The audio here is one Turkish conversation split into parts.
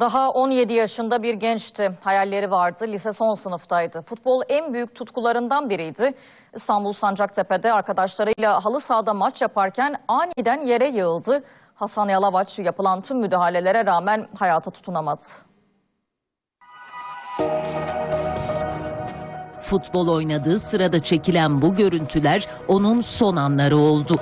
Daha 17 yaşında bir gençti. Hayalleri vardı. Lise son sınıftaydı. Futbol en büyük tutkularından biriydi. İstanbul Sancaktepe'de arkadaşlarıyla halı sahada maç yaparken aniden yere yığıldı. Hasan Yalavaç yapılan tüm müdahalelere rağmen hayata tutunamadı. Futbol oynadığı sırada çekilen bu görüntüler onun son anları oldu.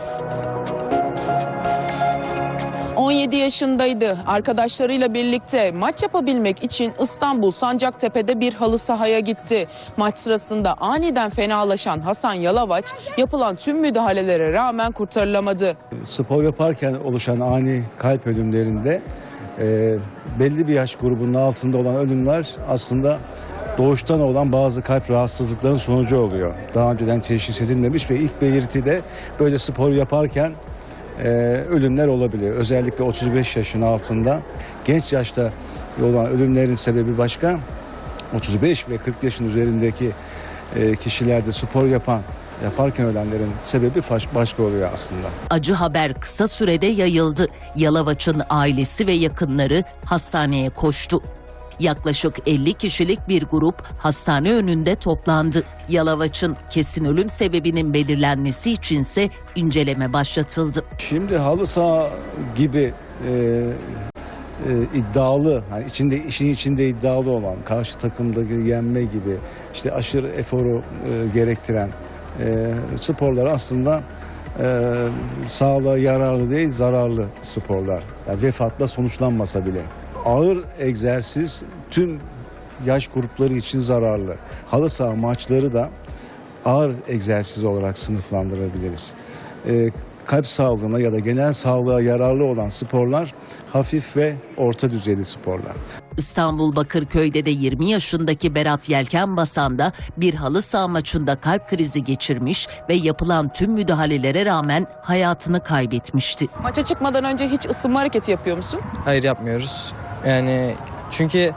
17 yaşındaydı. Arkadaşlarıyla birlikte maç yapabilmek için İstanbul Sancaktepe'de bir halı sahaya gitti. Maç sırasında aniden fenalaşan Hasan Yalavaç yapılan tüm müdahalelere rağmen kurtarılamadı. spor yaparken oluşan ani kalp ölümlerinde e, belli bir yaş grubunun altında olan ölümler aslında doğuştan olan bazı kalp rahatsızlıkların sonucu oluyor. Daha önceden teşhis edilmemiş ve ilk belirti de böyle spor yaparken e, ölümler olabiliyor. Özellikle 35 yaşın altında genç yaşta olan ölümlerin sebebi başka. 35 ve 40 yaşın üzerindeki e, kişilerde spor yapan yaparken ölenlerin sebebi baş- başka oluyor aslında. Acı haber kısa sürede yayıldı. Yalavaç'ın ailesi ve yakınları hastaneye koştu. Yaklaşık 50 kişilik bir grup hastane önünde toplandı. Yalavaç'ın kesin ölüm sebebinin belirlenmesi içinse inceleme başlatıldı. Şimdi halı saha gibi e, e, iddialı, hani içinde işin içinde iddialı olan, karşı takımdaki yenme gibi, işte aşırı eforu e, gerektiren e, sporlar aslında e, sağlığa yararlı değil, zararlı sporlar. Yani vefatla sonuçlanmasa bile. Ağır egzersiz tüm yaş grupları için zararlı. Halı saha maçları da ağır egzersiz olarak sınıflandırabiliriz. Ee, kalp sağlığına ya da genel sağlığa yararlı olan sporlar hafif ve orta düzeyli sporlar. İstanbul Bakırköy'de de 20 yaşındaki Berat Yelkenbasan da bir halı saha maçında kalp krizi geçirmiş ve yapılan tüm müdahalelere rağmen hayatını kaybetmişti. Maça çıkmadan önce hiç ısınma hareketi yapıyor musun? Hayır yapmıyoruz. Yani çünkü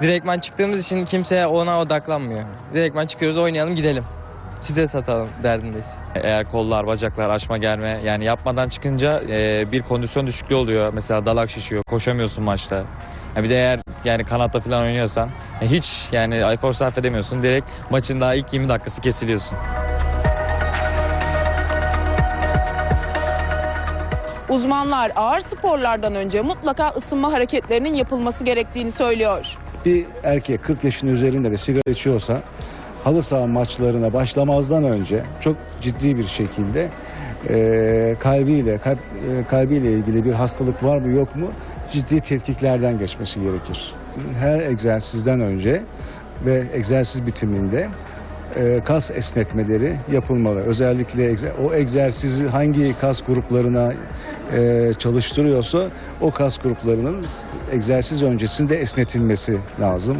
direktman çıktığımız için kimse ona odaklanmıyor. Direktman çıkıyoruz oynayalım gidelim. Size satalım derdindeyiz. Eğer kollar, bacaklar, açma gelme yani yapmadan çıkınca e, bir kondisyon düşüklüğü oluyor. Mesela dalak şişiyor, koşamıyorsun maçta. Ya bir de eğer yani kanatta falan oynuyorsan e, hiç yani efor sarf edemiyorsun. Direkt maçın daha ilk 20 dakikası kesiliyorsun. Uzmanlar ağır sporlardan önce mutlaka ısınma hareketlerinin yapılması gerektiğini söylüyor. Bir erkek 40 yaşın üzerinde ve sigara içiyorsa halı saha maçlarına başlamazdan önce çok ciddi bir şekilde e, kalbiyle kalp, e, kalbiyle ilgili bir hastalık var mı yok mu ciddi tetkiklerden geçmesi gerekir. Her egzersizden önce ve egzersiz bitiminde e, kas esnetmeleri yapılmalı. Özellikle egze- o egzersizi hangi kas gruplarına e, çalıştırıyorsa o kas gruplarının egzersiz öncesinde esnetilmesi lazım.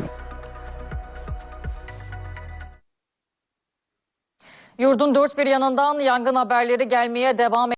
Yurdun dört bir yanından yangın haberleri gelmeye devam